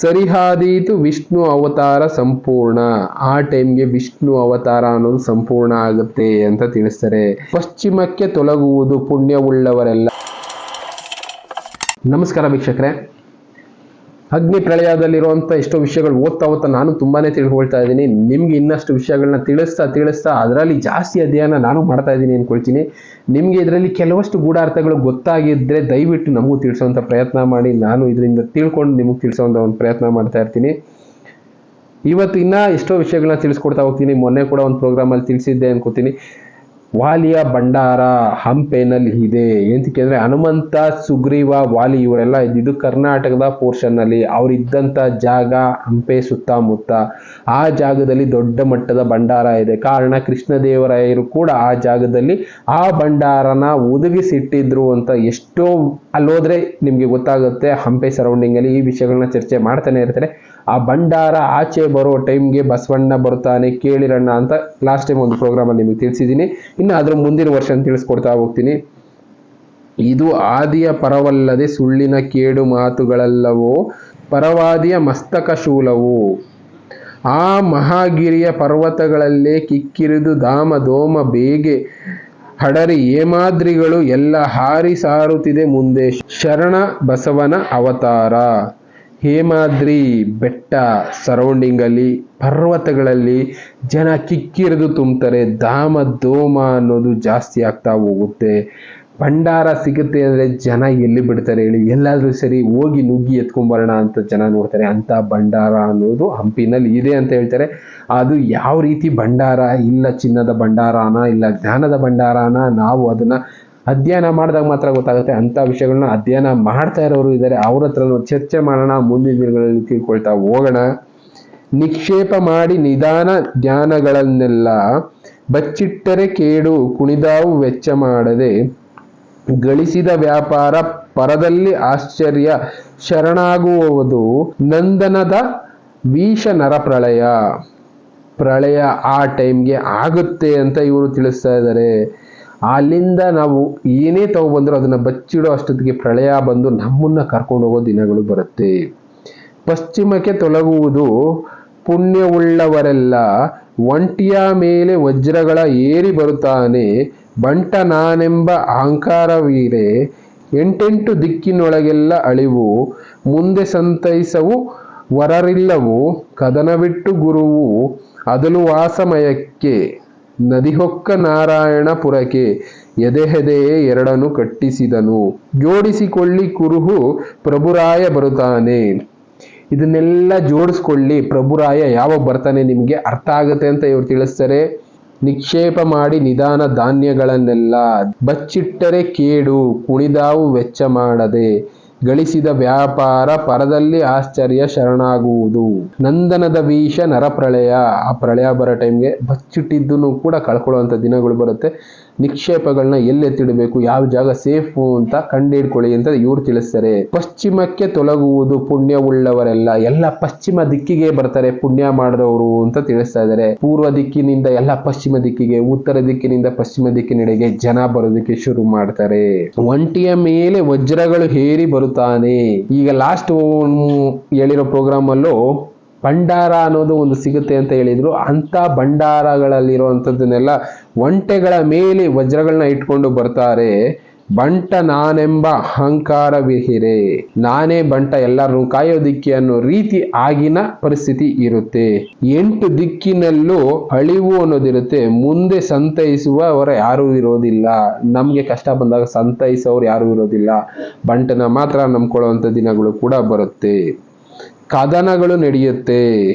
ಸರಿಹಾದೀತು ವಿಷ್ಣು ಅವತಾರ ಸಂಪೂರ್ಣ. ಆ ಟೈಮ್ಗೆ ವಿಷ್ಣು ಅವತಾರ ಅನ್ನೋದು ಸಂಪೂರ್ಣ ಆಗುತ್ತೆ ಅಂತ ತಿಳಿಸ್ತಾರೆ. ಪಶ್ಚಿಮಕ್ಕೆ ತೊಲಗುವುದು ಪುಣ್ಯವುಳ್ಳವರೆಲ್ಲ. ನಮಸ್ಕಾರ ವೀಕ್ಷಕರೇ. ಅಗ್ನಿ ಪ್ರಳಯದಲ್ಲಿರುವಂಥ ಎಷ್ಟೋ ವಿಷಯಗಳು ಓದ್ತಾ ಓದ್ತಾ ನಾನು ತುಂಬಾನೇ ತಿಳ್ಕೊಳ್ತಾ ಇದ್ದೀನಿ. ನಿಮ್ಗೆ ಇನ್ನಷ್ಟು ವಿಷಯಗಳನ್ನ ತಿಳಿಸ್ತಾ ತಿಳಿಸ್ತಾ ಅದರಲ್ಲಿ ಜಾಸ್ತಿ ಅಧ್ಯಯನ ನಾನು ಮಾಡ್ತಾ ಇದ್ದೀನಿ ಅನ್ಕೊಳ್ತೀನಿ. ನಿಮಗೆ ಇದರಲ್ಲಿ ಕೆಲವಷ್ಟು ಗೂಢಾರ್ಥಗಳು ಗೊತ್ತಾಗಿದ್ದರೆ ದಯವಿಟ್ಟು ನಮಗೂ ತಿಳಿಸುವಂಥ ಪ್ರಯತ್ನ ಮಾಡಿ. ನಾನು ಇದರಿಂದ ತಿಳ್ಕೊಂಡು ನಿಮಗೆ ತಿಳಿಸೋವಂಥ ಒಂದು ಪ್ರಯತ್ನ ಮಾಡ್ತಾ ಇರ್ತೀನಿ. ಇವತ್ತು ಇನ್ನೂ ಎಷ್ಟೋ ವಿಷಯಗಳನ್ನ ತಿಳಿಸ್ಕೊಡ್ತಾ ಹೋಗ್ತೀನಿ. ಮೊನ್ನೆ ಕೂಡ ಒಂದು ಪ್ರೋಗ್ರಾಮಲ್ಲಿ ತಿಳಿಸಿದ್ದೆ ಅನ್ಕೋತೀನಿ. ವಾಲಿಯ ಭಂಡಾರ ಹಂಪೆನಲ್ಲಿ ಇದೆ. ಎಂತಕ್ಕೆ ಅಂದರೆ ಹನುಮಂತ, ಸುಗ್ರೀವ, ವಾಲಿ ಇವರೆಲ್ಲ ಇದ್ದಿದ್ದು ಕರ್ನಾಟಕದ ಪೋರ್ಷನ್ನಲ್ಲಿ ಅವರಿದ್ದಂಥ ಜಾಗ ಹಂಪೆ ಸುತ್ತಮುತ್ತ. ಆ ಜಾಗದಲ್ಲಿ ದೊಡ್ಡ ಮಟ್ಟದ ಭಂಡಾರ ಇದೆ. ಕಾರಣ ಕೃಷ್ಣದೇವರಾಯರು ಕೂಡ ಆ ಜಾಗದಲ್ಲಿ ಆ ಭಂಡಾರನ ಒದಗಿಸಿಟ್ಟಿದ್ರು ಅಂತ ಎಷ್ಟೋ ಅಲ್ಲೋದ್ರೆ ನಿಮಗೆ ಗೊತ್ತಾಗುತ್ತೆ. ಹಂಪೆ ಸರೌಂಡಿಂಗಲ್ಲಿ ಈ ವಿಷಯಗಳನ್ನ ಚರ್ಚೆ ಮಾಡ್ತಾನೆ ಇರ್ತಾರೆ. ಆ ಭಂಡಾರ ಆಚೆ ಬರೋ ಟೈಮ್ಗೆ ಬಸವಣ್ಣ ಬರ್ತಾನೆ ಕೇಳಿರಣ್ಣ ಅಂತ ಲಾಸ್ಟ್ ಟೈಮ್ ಒಂದು ಪ್ರೋಗ್ರಾಮ್ ಅಲ್ಲಿ ನಿಮಗೆ ತಿಳಿಸಿದ್ದೀನಿ. ಇನ್ನು ಅದ್ರ ಮುಂದಿನ ವರ್ಷ ತಿಳಿಸ್ಕೊಡ್ತಾ ಹೋಗ್ತೀನಿ. ಇದು ಆದಿಯ ಪರವಲ್ಲದೆ ಸುಳ್ಳಿನ ಕೇಡು ಮಾತುಗಳೆಲ್ಲವೋ? ಪರವಾದಿಯ ಮಸ್ತಕ ಶೂಲವು? ಆ ಮಹಾಗಿರಿಯ ಪರ್ವತಗಳಲ್ಲೇ ಕಿಕ್ಕಿರಿದು ಧಾಮ ದೋಮ ಬೇಗೆ ಹಡರಿ ಏಮಾದ್ರಿಗಳು ಎಲ್ಲ ಹಾರಿ ಸಾರುತ್ತಿದೆ ಮುಂದೆ ಶರಣ ಬಸವನ ಅವತಾರ. ಹೇಮಾದ್ರಿ ಬೆಟ್ಟ ಸರೌಂಡಿಂಗಲ್ಲಿ ಪರ್ವತಗಳಲ್ಲಿ ಜನ ಕಿಕ್ಕಿರಿದು ತುಂಬ್ತಾರೆ. ಧಾಮ, ಧೋಮ ಅನ್ನೋದು ಜಾಸ್ತಿ ಆಗ್ತಾ ಹೋಗುತ್ತೆ. ಭಂಡಾರ ಸಿಗುತ್ತೆ ಅಂದರೆ ಜನ ಎಲ್ಲಿ ಬಿಡ್ತಾರೆ ಹೇಳಿ. ಎಲ್ಲಾದರೂ ಸರಿ ಹೋಗಿ ನುಗ್ಗಿ ಎತ್ಕೊಂಬರೋಣ ಅಂತ ಜನ ನೋಡ್ತಾರೆ. ಅಂಥ ಭಂಡಾರ ಅನ್ನೋದು ಹಂಪಿನಲ್ಲಿ ಇದೆ ಅಂತ ಹೇಳ್ತಾರೆ. ಅದು ಯಾವ ರೀತಿ ಭಂಡಾರ? ಇಲ್ಲ ಚಿನ್ನದ ಭಂಡಾರನ? ಇಲ್ಲ ಜ್ಞಾನದ ಭಂಡಾರನ? ನಾವು ಅದನ್ನ ಅಧ್ಯಯನ ಮಾಡಿದಾಗ ಮಾತ್ರ ಗೊತ್ತಾಗುತ್ತೆ ಅಂಥ ವಿಷಯಗಳನ್ನ ಅಧ್ಯಯನ ಮಾಡ್ತಾ ಇರೋರು ಇದ್ದಾರೆ. ಅವ್ರ ಹತ್ರನೂ ಚರ್ಚೆ ಮಾಡೋಣ, ಮುಂದಿನ ದಿನಗಳಲ್ಲಿ ತಿಳ್ಕೊಳ್ತಾ ಹೋಗೋಣ. ನಿಕ್ಷೇಪ ಮಾಡಿ ನಿಧಾನ ಜ್ಞಾನಗಳನ್ನೆಲ್ಲ ಬಚ್ಚಿಟ್ಟರೆ ಕೇಡು, ಕುಣಿದಾವು ವೆಚ್ಚ ಮಾಡದೆ ಗಳಿಸಿದ ವ್ಯಾಪಾರ ಪರದಲ್ಲಿ ಆಶ್ಚರ್ಯ ಶರಣಾಗುವುದು ನಂದನದ ವೀಷ ನರಪ್ರಳಯ ಪ್ರಳಯ ಆ ಟೈಮ್ಗೆ ಆಗುತ್ತೆ ಅಂತ ಇವರು ತಿಳಿಸ್ತಾ ಇದ್ದಾರೆ. ಅಲ್ಲಿಂದ ನಾವು ಏನೇ ತಗೊಬಂದ್ರು ಅದನ್ನ ಬಚ್ಚಿಡೋ ಅಷ್ಟೊತ್ತಿಗೆ ಪ್ರಳಯ ಬಂದು ನಮ್ಮನ್ನ ಕರ್ಕೊಂಡು ಹೋಗೋ ದಿನಗಳು ಬರುತ್ತೆ. ಪಶ್ಚಿಮಕ್ಕೆ ತೊಲಗುವುದು ಪುಣ್ಯವುಳ್ಳವರೆಲ್ಲ ಒಂಟಿಯ ಮೇಲೆ ವಜ್ರಗಳ ಏರಿ ಬರುತ್ತಾನೆ. ಬಂಟ ನಾನೆಂಬ ಅಹಂಕಾರವೀರೆ, ಎಂಟೆಂಟು ದಿಕ್ಕಿನೊಳಗೆಲ್ಲ ಅಳಿವು, ಮುಂದೆ ಸಂತೈಸವು ವರರಿಲ್ಲವು, ಕದನವಿಟ್ಟು ಗುರುವು, ಅದಲು ವಾಸಮಯಕ್ಕೆ. ನದಿಹೊಕ್ಕ ನಾರಾಯಣಪುರಕ್ಕೆ ಎದೆಹೆದೆಯೇ ಎರಡನ್ನು ಕಟ್ಟಿಸಿದನು. ಜೋಡಿಸಿಕೊಳ್ಳಿ ಕುರುಹು, ಪ್ರಭುರಾಯ ಬರುತ್ತಾನೆ. ಇದನ್ನೆಲ್ಲ ಜೋಡಿಸ್ಕೊಳ್ಳಿ, ಪ್ರಭುರಾಯ ಯಾವಾಗ ಬರ್ತಾನೆ ನಿಮಗೆ ಅರ್ಥ ಆಗುತ್ತೆ ಅಂತ ಇವ್ರು ತಿಳಿಸ್ತಾರೆ. ನಿಕ್ಷೇಪ ಮಾಡಿ ನಿಧಾನ ಧಾನ್ಯಗಳನ್ನೆಲ್ಲ ಬಚ್ಚಿಟ್ಟರೆ ಕೇಡು, ಕುಣಿದಾವು ವೆಚ್ಚ ಮಾಡದೆ. ಗಳಿಸಿದ ವ್ಯಾಪಾರ ಪರದಲ್ಲಿ ಆಶ್ಚರ್ಯ ಶರಣಾಗುವುದು. ನಂದನದ ವೀಷ ನರಪ್ರಳಯ. ಆ ಪ್ರಳಯ ಬರೋ ಟೈಮ್ಗೆ ಬಚ್ಚಿಟ್ಟಿದ್ದನ್ನು ಕೂಡ ಕಳ್ಕೊಳ್ಳುವಂಥ ದಿನಗಳು ಬರುತ್ತೆ. ನಿಕ್ಷೇಪಗಳನ್ನ ಎಲ್ಲೆತ್ತಿಡಬೇಕು ಯಾವ ಜಾಗ ಸೇಫು ಅಂತ ಕಂಡುಹಿಡ್ಕೊಳ್ಳಿ ಅಂತ ಇವ್ರು ತಿಳಿಸ್ತಾರೆ. ಪಶ್ಚಿಮಕ್ಕೆ ತೊಲಗುವುದು ಪುಣ್ಯವುಳ್ಳವರೆಲ್ಲ, ಎಲ್ಲ ಪಶ್ಚಿಮ ದಿಕ್ಕಿಗೆ ಬರ್ತಾರೆ ಪುಣ್ಯ ಮಾಡಿದವರು ಅಂತ ತಿಳಿಸ್ತಾ ಇದ್ದಾರೆ. ಪೂರ್ವ ದಿಕ್ಕಿನಿಂದ ಎಲ್ಲ ಪಶ್ಚಿಮ ದಿಕ್ಕಿಗೆ, ಉತ್ತರ ದಿಕ್ಕಿನಿಂದ ಪಶ್ಚಿಮ ದಿಕ್ಕಿನೆಡೆಗೆ ಜನ ಬರೋದಕ್ಕೆ ಶುರು ಮಾಡ್ತಾರೆ. ಒಂಟಿಯ ಮೇಲೆ ವಜ್ರಗಳು ಹೇರಿ ಬರುತ್ತಾನೆ. ಈಗ ಲಾಸ್ಟ್ ಹೇಳಿರೋ ಪ್ರೋಗ್ರಾಮ್ ಅಲ್ಲೂ ಭಂಡಾರ ಅನ್ನೋದು ಒಂದು ಸಿಗುತ್ತೆ ಅಂತ ಹೇಳಿದ್ರು. ಅಂತ ಭಂಡಾರಗಳಲ್ಲಿರುವಂಥದ್ದನ್ನೆಲ್ಲ ಒಂಟೆಗಳ ಮೇಲೆ ವಜ್ರಗಳನ್ನ ಇಟ್ಕೊಂಡು ಬರ್ತಾರೆ. ಬಂಟ ನಾನೆಂಬ ಅಹಂಕಾರ ವಿಹಿರೆ. ನಾನೇ ಬಂಟ ಎಲ್ಲರನ್ನು ಕಾಯೋದಿಕ್ಕೆ ಅನ್ನೋ ರೀತಿ ಆಗಿನ ಪರಿಸ್ಥಿತಿ ಇರುತ್ತೆ. ಎಂಟು ದಿಕ್ಕಿನಲ್ಲೂ ಅಳಿವು ಅನ್ನೋದಿರುತ್ತೆ ಮುಂದೆ ಸಂತೈಸುವವರ ಯಾರೂ ಇರೋದಿಲ್ಲ. ನಮಗೆ ಕಷ್ಟ ಬಂದಾಗ ಸಂತೈಸೋರು ಯಾರೂ ಇರೋದಿಲ್ಲ. ಬಂಟನ ಮಾತ್ರ ನಂಬ್ಕೊಳ್ಳುವಂಥ ದಿನಗಳು ಕೂಡ ಬರುತ್ತೆ. ಕದನಗಳು ನಡೆಯುತ್ತೆ,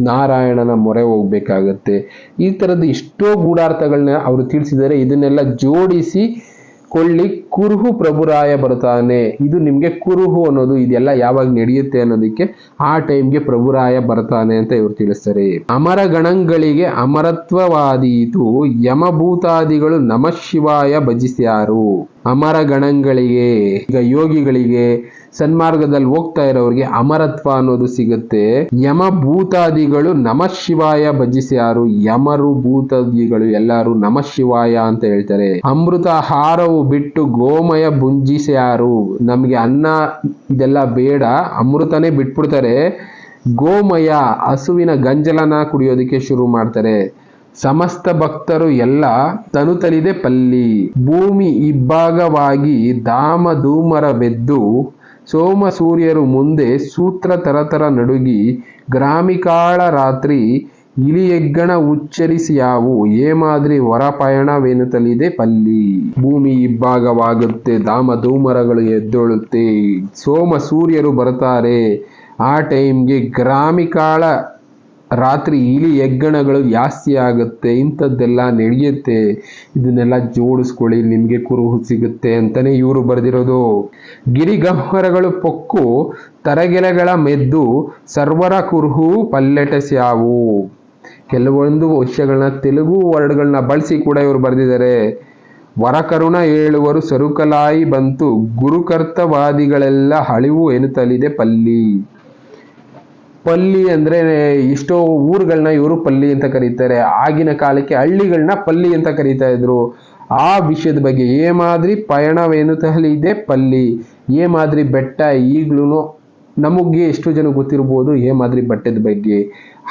ನಾರಾಯಣನ ಮೊರೆ ಹೋಗ್ಬೇಕಾಗತ್ತೆ. ಈ ಥರದ ಎಷ್ಟೋ ಗೂಢಾರ್ಥಗಳನ್ನ ಅವರು ತಿಳಿಸಿದ್ದಾರೆ. ಇದನ್ನೆಲ್ಲ ಜೋಡಿಸಿ ಕೊಳ್ಳಿ, ಕುರುಹು ಪ್ರಭುರಾಯ ಬರ್ತಾನೆ. ಇದು ನಿಮಗೆ ಕುರುಹು ಅನ್ನೋದು, ಇದೆಲ್ಲ ಯಾವಾಗ ನಡೆಯುತ್ತೆ ಅನ್ನೋದಕ್ಕೆ ಆ ಟೈಮ್ಗೆ ಪ್ರಭುರಾಯ ಬರ್ತಾನೆ ಅಂತ ಇವ್ರು ತಿಳಿಸ್ತಾರೆ. ಅಮರ ಗಣಗಳಿಗೆ ಅಮರತ್ವವಾದೀತು, ಯಮಭೂತಾದಿಗಳು ನಮಃ ಶಿವಾಯ ಭಜಿಸ್ಯಾರು. ಅಮರ ಗಣಗಳಿಗೆ, ಈಗ ಯೋಗಿಗಳಿಗೆ ಸನ್ಮಾರ್ಗದಲ್ಲಿ ಹೋಗ್ತಾ ಇರೋರಿಗೆ ಅಮರತ್ವ ಅನ್ನೋದು ಸಿಗುತ್ತೆ. ಯಮ ಭೂತಾದಿಗಳು ನಮ ಶಿವಾಯ ಭಜಿಸ್ಯಾರು. ಯಮರು ಭೂತಾದಿಗಳು ಎಲ್ಲಾರು ನಮ ಶಿವಾಯ ಅಂತ ಹೇಳ್ತಾರೆ. ಅಮೃತ ಆಹಾರವು ಬಿಟ್ಟು ಗೋಮಯ ಭುಂಜಿಸ್ಯಾರು. ನಮ್ಗೆ ಅನ್ನ ಇದೆಲ್ಲ ಬೇಡ. ಅಮೃತನೇ ಬಿಟ್ಬಿಡ್ತಾರೆ. ಗೋಮಯ ಹಸುವಿನ ಗಂಜಲನ ಕುಡಿಯೋದಕ್ಕೆ ಶುರು ಮಾಡ್ತಾರೆ. ಸಮಸ್ತ ಭಕ್ತರು ಎಲ್ಲ ತನುತಲಿದೆ ಪಲ್ಲಿ. ಭೂಮಿ ಇಬ್ಬಾಗವಾಗಿ ಧಾಮ ಧೂಮರವೆದ್ದು ಸೋಮ ಸೂರ್ಯರು ಮುಂದೆ ಸೂತ್ರ ತರತರ ನಡುಗಿ, ಗ್ರಾಮಿಕಾಳ ರಾತ್ರಿ ಇಲಿಯೆಗ್ಗಣ ಉಚ್ಚರಿಸಿಯಾವು ಏಮಾದ್ರಿ ಹೊರಪಯಣವೆನುತ್ತಲಿದೆ ಪಲ್ಲಿ. ಭೂಮಿ ಇಬ್ಬಾಗವಾಗುತ್ತೆ ಧಾಮ ಧೂಮರಗಳು ಎದ್ದೊಳುತ್ತೆ. ಸೋಮ ಸೂರ್ಯರು ಬರುತ್ತಾರೆ, ಆ ಟೈಮ್ಗೆ ಗ್ರಾಮಿಕಾಳ ರಾತ್ರಿ ಇಲಿ ಹೆಗ್ಗಣಗಳು ಜಾಸ್ತಿ ಆಗುತ್ತೆ, ಇಂಥದ್ದೆಲ್ಲ ನಡೆಯುತ್ತೆ. ಇದನ್ನೆಲ್ಲ ಜೋಡಿಸ್ಕೊಳ್ಳಿ, ನಿಮಗೆ ಕುರುಹು ಸಿಗುತ್ತೆ ಅಂತಲೇ ಇವರು ಬರೆದಿರೋದು. ಗಿರಿಗಹ್ವರಗಳು ಪೊಕ್ಕು, ತರಗೆಲೆಗಳ ಮೆದ್ದು, ಸರ್ವರ ಕುರುಹು ಪಲ್ಲೆಟಸ್ಯಾವು ಕೆಲವೊಂದು ವಿಷಯಗಳನ್ನ ತೆಲುಗು ವರ್ಡ್ಗಳನ್ನ ಬಳಸಿ ಕೂಡ ಇವರು ಬರೆದಿದ್ದಾರೆ. ವರಕರುಣ ಹೇಳುವರು ಸರುಕಲಾಯಿ ಬಂತು, ಗುರುಕರ್ತವಾದಿಗಳೆಲ್ಲ ಹಳಿವು ಎನ್ನುತ್ತಲಿದೆ ಪಲ್ಲಿ. ಪಲ್ಲಿ ಅಂದರೆ ಎಷ್ಟೋ ಊರುಗಳನ್ನ ಇವರು ಪಲ್ಲಿ ಅಂತ ಕರೀತಾರೆ. ಆಗಿನ ಕಾಲಕ್ಕೆ ಹಳ್ಳಿಗಳನ್ನ ಪಲ್ಲಿ ಅಂತ ಕರೀತಾ ಇದ್ರು. ಆ ವಿಷಯದ ಬಗ್ಗೆ ಏ ಮಾದರಿ ಏಮಾದ್ರಿ ಇದೆ ಪಲ್ಲಿ. ಏ ಮಾದರಿ ಬೆಟ್ಟ ಈಗಲೂ ನಮಗೆ ಎಷ್ಟು ಜನ ಗೊತ್ತಿರ್ಬೋದು ಏ ಮಾದರಿ ಬೆಟ್ಟದ ಬಗ್ಗೆ.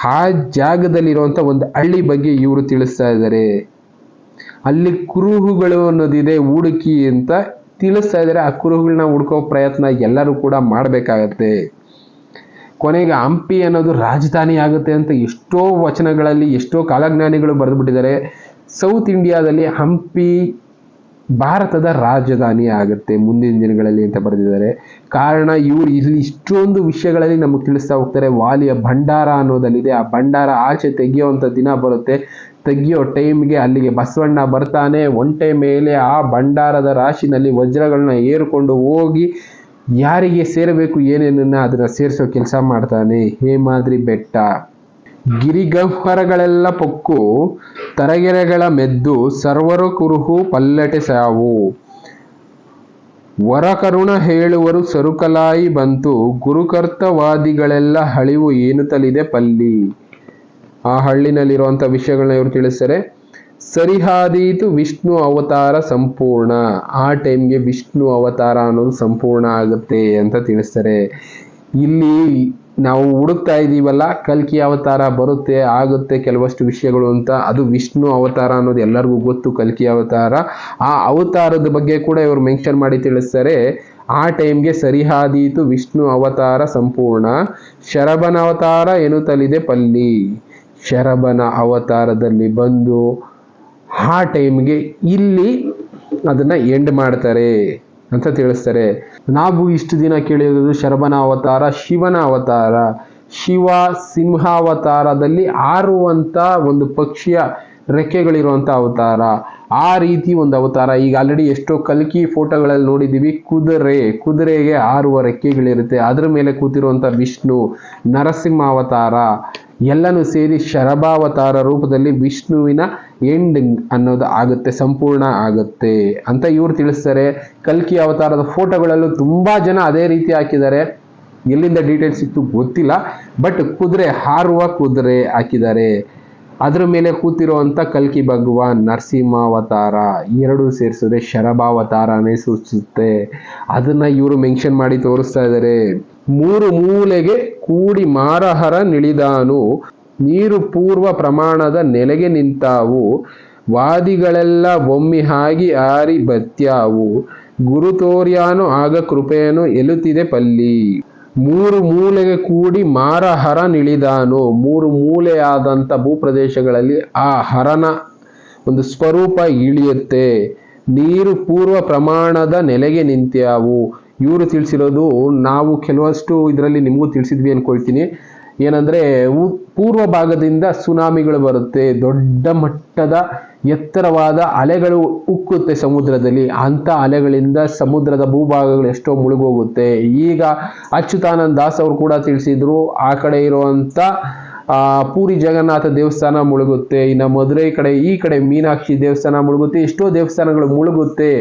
ಆ ಜಾಗದಲ್ಲಿರುವಂಥ ಒಂದು ಹಳ್ಳಿ ಬಗ್ಗೆ ಇವರು ತಿಳಿಸ್ತಾ ಇದ್ದಾರೆ. ಅಲ್ಲಿ ಕುರುಹುಗಳು ಅನ್ನೋದಿದೆ ಹುಡುಕಿ ಅಂತ ತಿಳಿಸ್ತಾ ಇದ್ದಾರೆ. ಆ ಕುರುಹುಗಳನ್ನ ಹುಡ್ಕೋ ಪ್ರಯತ್ನ ಎಲ್ಲರೂ ಕೂಡ ಮಾಡಬೇಕಾಗತ್ತೆ. ಕೊನೆಗೆ ಹಂಪಿ ಅನ್ನೋದು ರಾಜಧಾನಿ ಆಗುತ್ತೆ ಅಂತ ಎಷ್ಟೋ ವಚನಗಳಲ್ಲಿ, ಎಷ್ಟೋ ಕಾಲಜ್ಞಾನಿಗಳು ಬರೆದುಬಿಟ್ಟಿದ್ದಾರೆ. ಸೌತ್ ಇಂಡಿಯಾದಲ್ಲಿ ಹಂಪಿ ಭಾರತದ ರಾಜಧಾನಿ ಆಗುತ್ತೆ ಮುಂದಿನ ದಿನಗಳಲ್ಲಿ ಅಂತ ಬರೆದಿದ್ದಾರೆ. ಕಾರಣ ಇವರು ಇಲ್ಲಿ ಇಷ್ಟೊಂದು ವಿಷಯಗಳಲ್ಲಿ ನಮಗೆ ತಿಳಿಸ್ತಾ ಹೋಗ್ತಾರೆ. ವಾಲಿಯ ಭಂಡಾರ ಅನ್ನೋದಲ್ಲಿದೆ. ಆ ಭಂಡಾರ ಆಚೆ ತೆಗೆಯುವಂಥ ದಿನ ಬರುತ್ತೆ. ತೆಗಿಯೋ ಟೈಮ್ಗೆ ಅಲ್ಲಿಗೆ ಬಸವಣ್ಣ ಬರ್ತಾನೆ. ಒಂಟೆ ಮೇಲೆ ಆ ಭಂಡಾರದ ರಾಶಿನಲ್ಲಿ ವಜ್ರಗಳನ್ನ ಏರ್ಕೊಂಡು ಹೋಗಿ ಯಾರಿಗೆ ಸೇರಬೇಕು ಏನೇನನ್ನ ಅದನ್ನ ಸೇರಿಸೋ ಕೆಲಸ ಮಾಡ್ತಾನೆ? ಹೇಮಾದ್ರಿ ಬೆಟ್ಟ. ಗಿರಿಗಹ್ವರಗಳೆಲ್ಲ ಪೊಕ್ಕು, ತರಗೆರೆಗಳ ಮೆದ್ದು, ಸರ್ವರು ಕುರುಹು ಪಲ್ಲಟೆ ಸಾವು. ವರಕರುಣ ಹೇಳುವರು ಸರುಕಲಾಯಿ ಬಂತು, ಗುರುಕರ್ತವಾದಿಗಳೆಲ್ಲ ಹಳಿವು ತಲಿದೆ ಪಲ್ಲಿ. ಆ ಹಳ್ಳಿನಲ್ಲಿರುವಂಥ ವಿಷಯಗಳನ್ನ ಇವರು ತಿಳಿಸ್ತಾರೆ. ಸರಿಹಾದೀತು ವಿಷ್ಣು ಅವತಾರ ಸಂಪೂರ್ಣ. ಆ ಟೈಮ್ಗೆ ವಿಷ್ಣು ಅವತಾರ ಅನ್ನೋದು ಸಂಪೂರ್ಣ ಆಗುತ್ತೆ ಅಂತ ತಿಳಿಸ್ತಾರೆ. ಇಲ್ಲಿ ನಾವು ಹುಡುಕ್ತಾ ಇದ್ದೀವಲ್ಲ, ಕಲ್ಕಿ ಅವತಾರ ಬರುತ್ತೆ, ಆಗುತ್ತೆ ಕೆಲವಷ್ಟು ವಿಷಯಗಳು ಅಂತ. ಅದು ವಿಷ್ಣು ಅವತಾರ ಅನ್ನೋದು ಎಲ್ಲರಿಗೂ ಗೊತ್ತು, ಕಲ್ಕಿ ಅವತಾರ. ಆ ಅವತಾರದ ಬಗ್ಗೆ ಕೂಡ ಇವರು ಮೆನ್ಷನ್ ಮಾಡಿ ತಿಳಿಸ್ತಾರೆ. ಆ ಟೈಮ್ಗೆ ಸರಿಹಾದೀತು ವಿಷ್ಣು ಅವತಾರ ಸಂಪೂರ್ಣ. ಶರಭನ ಅವತಾರ ಎನ್ನುತ್ತಲಿದೆ ಪಲ್ಲಿ. ಶರಭನ ಅವತಾರದಲ್ಲಿ ಬಂದು ಆ ಟೈಮ್ಗೆ ಇಲ್ಲಿ ಅದನ್ನ ಎಂಡ್ ಮಾಡ್ತಾರೆ ಅಂತ ತಿಳಿಸ್ತಾರೆ. ನಾವು ಇಷ್ಟು ದಿನ ಕೇಳಿರೋದು ಶರಭನ ಅವತಾರ, ಶಿವನ ಅವತಾರ. ಶಿವ ಸಿಂಹಾವತಾರದಲ್ಲಿ ಆರುವಂತ ಒಂದು ಪಕ್ಷಿಯ ರೆಕ್ಕೆಗಳಿರುವಂತ ಅವತಾರ. ಆ ರೀತಿ ಒಂದು ಅವತಾರ. ಈಗ ಆಲ್ರೆಡಿ ಎಷ್ಟೋ ಕಲ್ಕಿ ಫೋಟೋಗಳಲ್ಲಿ ನೋಡಿದೀವಿ ಕುದುರೆ. ಕುದುರೆಗೆ ಆರುವ ರೆಕ್ಕೆಗಳಿರುತ್ತೆ. ಅದ್ರ ಮೇಲೆ ಕೂತಿರುವಂತ ವಿಷ್ಣು, ನರಸಿಂಹ ಅವತಾರ. ಎಲ್ಲನೂ ಸೇರಿ ಶರಭಾವತಾರ ರೂಪದಲ್ಲಿ ವಿಷ್ಣುವಿನ ಎಂಡಿಂಗ್ ಅನ್ನೋದು ಆಗುತ್ತೆ, ಸಂಪೂರ್ಣ ಆಗುತ್ತೆ ಅಂತ ಇವ್ರು ತಿಳಿಸ್ತಾರೆ. ಕಲ್ಕಿ ಅವತಾರದ ಫೋಟೋಗಳಲ್ಲೂ ತುಂಬಾ ಜನ ಅದೇ ರೀತಿ ಹಾಕಿದ್ದಾರೆ. ಎಲ್ಲಿಂದ ಡೀಟೇಲ್ಸ್ ಸಿಕ್ತು ಗೊತ್ತಿಲ್ಲ ಬಟ್ ಕುದುರೆ ಹಾರುವ ಕುದುರೆ ಹಾಕಿದ್ದಾರೆ. ಅದ್ರ ಮೇಲೆ ಕೂತಿರುವಂತ ಕಲ್ಕಿ ಭಗವಾನ್ ನರಸಿಂಹಾವತಾರ, ಎರಡೂ ಸೇರಿಸಿದ್ರೆ ಶರಭಾವತಾರನೇ ಸೂಚಿಸುತ್ತೆ. ಅದನ್ನ ಇವರು ಮೆನ್ಷನ್ ಮಾಡಿ ತೋರಿಸ್ತಾ ಇದ್ದಾರೆ ಮೂರು ಮೂಲೆಗೆ ಕೂಡಿ ಮಾರಹರ ನಿಳಿದಾನು. ನೀರು ಪೂರ್ವ ಪ್ರಮಾಣದ ನೆಲೆಗೆ ನಿಂತಾವು. ವಾದಿಗಳೆಲ್ಲ ಒಮ್ಮಿ ಹಾಗಿ ಆರಿ ಬತ್ಯಾವು. ಗುರು ತೋರ್ಯಾನು, ಆಗ ಕೃಪೆಯನು ಎಲುತ್ತಿದೆ ಪಲ್ಲಿ. ಮೂರು ಮೂಲೆಗೆ ಕೂಡಿ ಮಾರ ಹರ ನಿಳಿದಾನು. ಮೂರು ಮೂಲೆಯಾದಂಥ ಭೂಪ್ರದೇಶಗಳಲ್ಲಿ ಆ ಹರನ ಒಂದು ಸ್ವರೂಪ ಇಳಿಯುತ್ತೆ. ನೀರು ಪೂರ್ವ ಪ್ರಮಾಣದ ನೆಲೆಗೆ ನಿಂತ್ಯಾವು. ಇವರು ತಿಳಿಸಿರೋದು ನಾವು ಕೆಲವಷ್ಟು ಇದರಲ್ಲಿ ನಿಮಗೂ ತಿಳಿಸಿದ್ವಿ ಅನ್ಕೊಳ್ತೀನಿ. ಏನಂದ್ರೆ ಪೂರ್ವ ಭಾಗದಿಂದ ಸುನಾಮಿಗಳು ಬರುತ್ತೆ. ದೊಡ್ಡ ಮಟ್ಟದ ಎತ್ತರವಾದ ಅಲೆಗಳು ಉಕ್ಕುತ್ತೆ ಸಮುದ್ರದಲ್ಲಿ. ಅಂಥ ಅಲೆಗಳಿಂದ ಸಮುದ್ರದ ಭೂಭಾಗಗಳು ಎಷ್ಟೋ ಮುಳುಗೋಗುತ್ತೆ. ಈಗ ಅಚ್ಯುತಾನಂದ ದಾಸ್ ಅವರು ಕೂಡ ತಿಳಿಸಿದ್ರು, ಆ ಕಡೆ ಇರುವಂಥ ಪೂರಿ ಜಗನ್ನಾಥ ದೇವಸ್ಥಾನ ಮುಳುಗುತ್ತೆ. ಇನ್ನು ಮಧುರೈ ಕಡೆ, ಈ ಕಡೆ ಮೀನಾಕ್ಷಿ ದೇವಸ್ಥಾನ ಮುಳುಗುತ್ತೆ. ಎಷ್ಟೋ ದೇವಸ್ಥಾನಗಳು ಮುಳುಗುತ್ತೆ.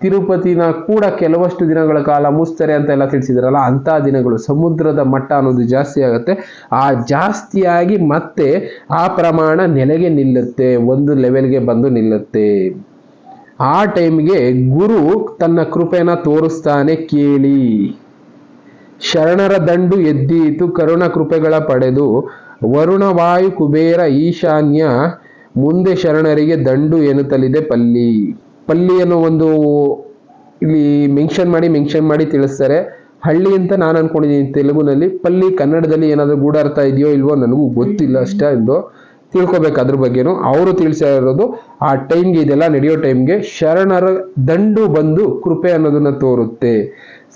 ತಿರುಪತಿನ ಕೂಡ ಕೆಲವಷ್ಟು ದಿನಗಳ ಕಾಲ ಮುಚ್ತಾರೆ ಅಂತ ಎಲ್ಲ ತಿಳಿಸಿದ್ರಲ್ಲ ಅಂತ ದಿನಗಳು ಸಮುದ್ರದ ಮಟ್ಟ ಅನ್ನೋದು ಜಾಸ್ತಿ ಆಗುತ್ತೆ. ಆ ಜಾಸ್ತಿಯಾಗಿ ಮತ್ತೆ ಆ ಪ್ರಮಾಣ ನೆಲೆಗೆ ನಿಲ್ಲುತ್ತೆ, ಒಂದು ಲೆವೆಲ್ಗೆ ಬಂದು ನಿಲ್ಲುತ್ತೆ. ಆ ಟೈಮ್ಗೆ ಗುರು ತನ್ನ ಕೃಪೆನ ತೋರಿಸ್ತಾನೆ ಕೇಳಿ. ಶರಣರ ದಂಡು ಎದ್ದೀತು, ಕರುಣ ಕೃಪೆಗಳ ಪಡೆದು. ವರುಣ ವಾಯು ಕುಬೇರ ಈಶಾನ್ಯ ಮುಂದೆ ಶರಣರಿಗೆ ದಂಡು ಎನ್ನುತ್ತಲಿದೆ ಪಲ್ಲಿ. ಪಲ್ಲಿ ಅನ್ನೋ ಒಂದು ಇಲ್ಲಿ ಮೆನ್ಷನ್ ಮಾಡಿ ಮೆನ್ಷನ್ ಮಾಡಿ ತಿಳಿಸ್ತಾರೆ. ಹಳ್ಳಿ ಅಂತ ನಾನು ಅನ್ಕೊಂಡಿದ್ದೀನಿ ತೆಲುಗುನಲ್ಲಿ. ಪಲ್ಲಿ ಕನ್ನಡದಲ್ಲಿ ಏನಾದರೂ ಗೂಢಾರ್ಥ ಇದೆಯೋ ಇಲ್ವೋ ನನಗೂ ಗೊತ್ತಿಲ್ಲ ಅಷ್ಟೇ ಎಂದು ತಿಳ್ಕೊಬೇಕು ಅದ್ರ ಬಗ್ಗೆನೂ. ಅವರು ತಿಳಿಸಿರೋದು ಆ ಟೈಮ್ಗೆ ಇದೆಲ್ಲ ನಡೆಯೋ ಟೈಮ್ಗೆ ಶರಣರ ದಂಡು ಬಂದು ಕೃಪೆ ಅನ್ನೋದನ್ನ ತೋರುತ್ತೆ.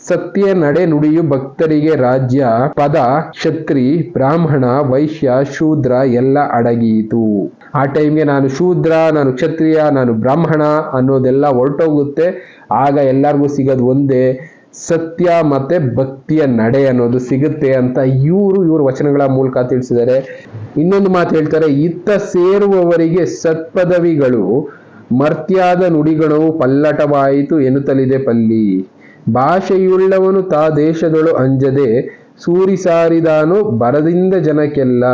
ಸತ್ಯ, ನಡೆ, ನುಡಿಯು, ಭಕ್ತರಿಗೆ ರಾಜ್ಯ, ಪದ, ಕ್ಷತ್ರಿ, ಬ್ರಾಹ್ಮಣ, ವೈಶ್ಯ, ಶೂದ್ರ, ಎಲ್ಲ ಅಡಗಿಯಿತು ಆ ಟೈಮ್ಗೆ ನಾನು ಶೂದ್ರ, ನಾನು ಕ್ಷತ್ರಿಯ, ನಾನು ಬ್ರಾಹ್ಮಣ ಅನ್ನೋದೆಲ್ಲ ಹೊರಟೋಗುತ್ತೆ. ಆಗ ಎಲ್ಲರಿಗೂ ಸಿಗೋದು ಒಂದೇ ಸತ್ಯ ಮತ್ತೆ ಭಕ್ತಿಯ ನಡೆ ಅನ್ನೋದು ಸಿಗುತ್ತೆ ಅಂತ ಇವರು ಇವ್ರ ವಚನಗಳ ಮೂಲಕ ತಿಳಿಸಿದ್ದಾರೆ. ಇನ್ನೊಂದು ಮಾತು ಹೇಳ್ತಾರೆ, ಇತ್ತ ಸೇರುವವರಿಗೆ ಸತ್ಪದವಿಗಳು, ಮರ್ತ್ಯಾದ ನುಡಿಗಳು ಪಲ್ಲಟವಾಯಿತು ಎನ್ನುತ್ತಲಿದೆ ಪಲ್ಲಿ. ಭಾಷೆಯುಳ್ಳವನು ತಾ ದೇಶದಳು ಅಂಜದೆ, ಸೂರಿ ಸಾರಿದಾನು ಬರದಿಂದ ಜನಕ್ಕೆಲ್ಲ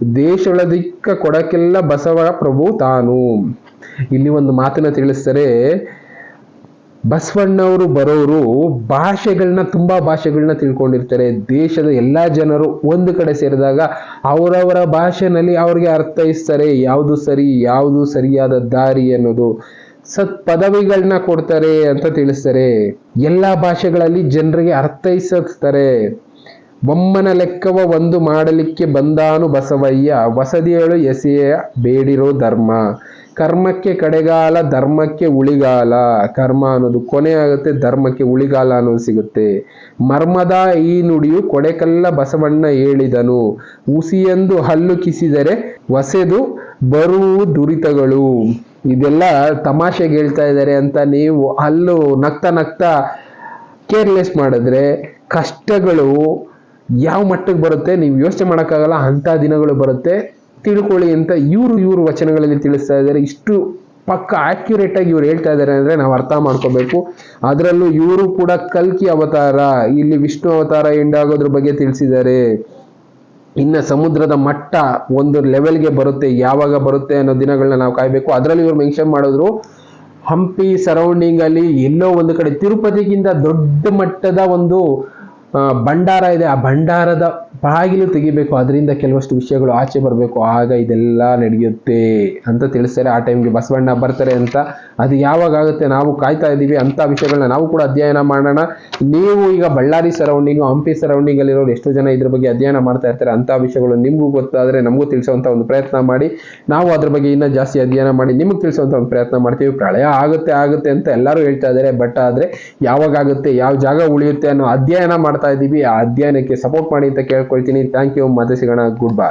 ದೇಶೊಳದಿಕ್ಕ ಕೊಡಕ್ಕೆಲ್ಲ ಬಸವ ಪ್ರಭು ತಾನು. ಇಲ್ಲಿ ಒಂದು ಮಾತನ್ನ ತಿಳಿಸ್ತಾರೆ ಬಸವಣ್ಣವರು ಬರೋರು ಭಾಷೆಗಳನ್ನ ತುಂಬಾ ಭಾಷೆಗಳನ್ನ ತಿಳ್ಕೊಂಡಿರ್ತಾರೆ. ದೇಶದ ಎಲ್ಲಾ ಜನರು ಒಂದು ಕಡೆ ಸೇರಿದಾಗ ಅವರವರ ಭಾಷೆನಲ್ಲಿ ಅವ್ರಿಗೆ ಅರ್ಥೈಸ್ತಾರೆ, ಯಾವುದು ಸರಿ, ಯಾವುದು ಸರಿಯಾದ ದಾರಿ ಅನ್ನೋದು ಸತ್ ಪದವಿಗಳನ್ನ ಕೊಡ್ತಾರೆ ಅಂತ ತಿಳಿಸ್ತಾರೆ ಎಲ್ಲಾ ಭಾಷೆಗಳಲ್ಲಿ ಜನರಿಗೆ ಅರ್ಥೈಸುತ್ತಾರೆ ಬೊಮ್ಮನ ಲೆಕ್ಕವ ಒಂದು ಮಾಡಲಿಕ್ಕೆ ಬಂದಾನು ಬಸವಯ್ಯ, ವಸದಿಯಳು ಎಸೆಯ ಬೇಡಿರೋ ಧರ್ಮ. ಕರ್ಮಕ್ಕೆ ಕಡೆಗಾಲ, ಧರ್ಮಕ್ಕೆ ಉಳಿಗಾಲ. ಕರ್ಮ ಅನ್ನೋದು ಕೊನೆ ಆಗುತ್ತೆ, ಧರ್ಮಕ್ಕೆ ಉಳಿಗಾಲ ಅನ್ನೋದು ಸಿಗುತ್ತೆ. ಮರ್ಮದ ಈ ನುಡಿಯು ಕೊಡೆಕಲ್ಲ ಬಸವಣ್ಣ ಹೇಳಿದನು. ಉಸಿಯೆಂದು ಹಲ್ಲು ಕಿಸಿದರೆ ವಸೆದು ಬರುವು ದುರಿತಗಳು. ಇದೆಲ್ಲ ತಮಾಷೆಗೆ ಹೇಳ್ತಾ ಇದ್ದಾರೆ ಅಂತ ನೀವು ಹಲ್ಲು ನಗ್ತಾ ನಗ್ತಾ ಕೇರ್ಲೆಸ್ ಮಾಡಿದ್ರೆ ಕಷ್ಟಗಳು ಯಾವ ಮಟ್ಟಕ್ಕೆ ಬರುತ್ತೆ, ನೀವು ಯೋಚನೆ ಮಾಡೋಕ್ಕಾಗಲ್ಲ, ಅಂಥ ದಿನಗಳು ಬರುತ್ತೆ. ತಿಳ್ಕೊಳ್ಳಿ ಅಂತ ಇವರು ಇವರು ವಚನಗಳಲ್ಲಿ ತಿಳಿಸ್ತಾ ಇದ್ದಾರೆ. ಇಷ್ಟು ಪಕ್ಕ ಆಕ್ಯುರೇಟ್ ಆಗಿ ಇವ್ರು ಹೇಳ್ತಾ ಇದ್ದಾರೆ ಅಂದರೆ ನಾವು ಅರ್ಥ ಮಾಡ್ಕೋಬೇಕು. ಅದರಲ್ಲೂ ಇವರು ಕೂಡ ಕಲ್ಕಿ ಅವತಾರ, ಇಲ್ಲಿ ವಿಷ್ಣು ಅವತಾರ ಎಂಡಾಗೋದ್ರ ಬಗ್ಗೆ ತಿಳಿಸಿದ್ದಾರೆ. ಇನ್ನು ಸಮುದ್ರದ ಮಟ್ಟ ಒಂದು ಲೆವೆಲ್ಗೆ ಬರುತ್ತೆ, ಯಾವಾಗ ಬರುತ್ತೆ ಅನ್ನೋ ದಿನಗಳನ್ನ ನಾವು ಕಾಯಬೇಕು. ಅದರಲ್ಲಿ ಇವರು ಮೆನ್ಷನ್ ಮಾಡಿದ್ರು, ಹಂಪಿ ಸರೌಂಡಿಂಗಲ್ಲಿ ಎಲ್ಲೋ ಒಂದು ಕಡೆ ತಿರುಪತಿಗಿಂತ ದೊಡ್ಡ ಮಟ್ಟದ ಒಂದು ಭಂಡಾರ ಇದೆ. ಆ ಭಂಡಾರದ ಬಾಗಿಲು ತೆಗಿಬೇಕು. ಅದರಿಂದ ಕೆಲವಷ್ಟು ವಿಷಯಗಳು ಆಚೆ ಬರಬೇಕು. ಆಗ ಇದೆಲ್ಲ ನಡೆಯುತ್ತೆ ಅಂತ ತಿಳಿಸ್ತಾರೆ. ಆ ಟೈಮ್ಗೆ ಬಸವಣ್ಣ ಬರ್ತಾರೆ ಅಂತ. ಅದು ಯಾವಾಗ ಆಗುತ್ತೆ? ನಾವು ಕಾಯ್ತಾ ಇದ್ದೀವಿ. ಅಂತ ವಿಷಯಗಳನ್ನ ನಾವು ಕೂಡ ಅಧ್ಯಯನ ಮಾಡೋಣ. ನೀವು ಈಗ ಬಳ್ಳಾರಿ ಸರೌಂಡಿಂಗು ಹಂಪಿ ಸರೌಂಡಿಂಗ್ ಅಲ್ಲಿರೋರು ಎಷ್ಟು ಜನ ಇದ್ರ ಬಗ್ಗೆ ಅಧ್ಯಯನ ಮಾಡ್ತಾ ಇರ್ತಾರೆ. ಅಂತ ವಿಷಯಗಳು ನಿಮಗೂ ಗೊತ್ತಾದರೆ ನಮಗೂ ತಿಳಿಸುವಂತ ಒಂದು ಪ್ರಯತ್ನ ಮಾಡಿ. ನಾವು ಅದ್ರ ಬಗ್ಗೆ ಇನ್ನೂ ಜಾಸ್ತಿ ಅಧ್ಯಯನ ಮಾಡಿ ನಿಮಗೆ ತಿಳಿಸುವಂತ ಒಂದು ಪ್ರಯತ್ನ ಮಾಡ್ತೀವಿ. ಪ್ರಳಯ ಆಗುತ್ತೆ ಆಗುತ್ತೆ ಅಂತ ಎಲ್ಲರೂ ಹೇಳ್ತಾ ಇದ್ದಾರೆ. ಬಟ್ ಆದ್ರೆ ಯಾವಾಗ ಆಗುತ್ತೆ? ಯಾವ ಜಾಗ ಉಳಿಯುತ್ತೆ ಅನ್ನೋ ಅಧ್ಯಯನ ಮಾಡ್ತಾ ಇದ್ದೀವಿ. ಆ ಅಧ್ಯಯನಕ್ಕೆ ಸಪೋರ್ಟ್ ಮಾಡಿ ಅಂತ ಕೇಳ್ಕೊಳ್ತೀನಿ. ಥ್ಯಾಂಕ್ ಯು ಮತ್ತೆ ಸಿಗೋಣ. Good bye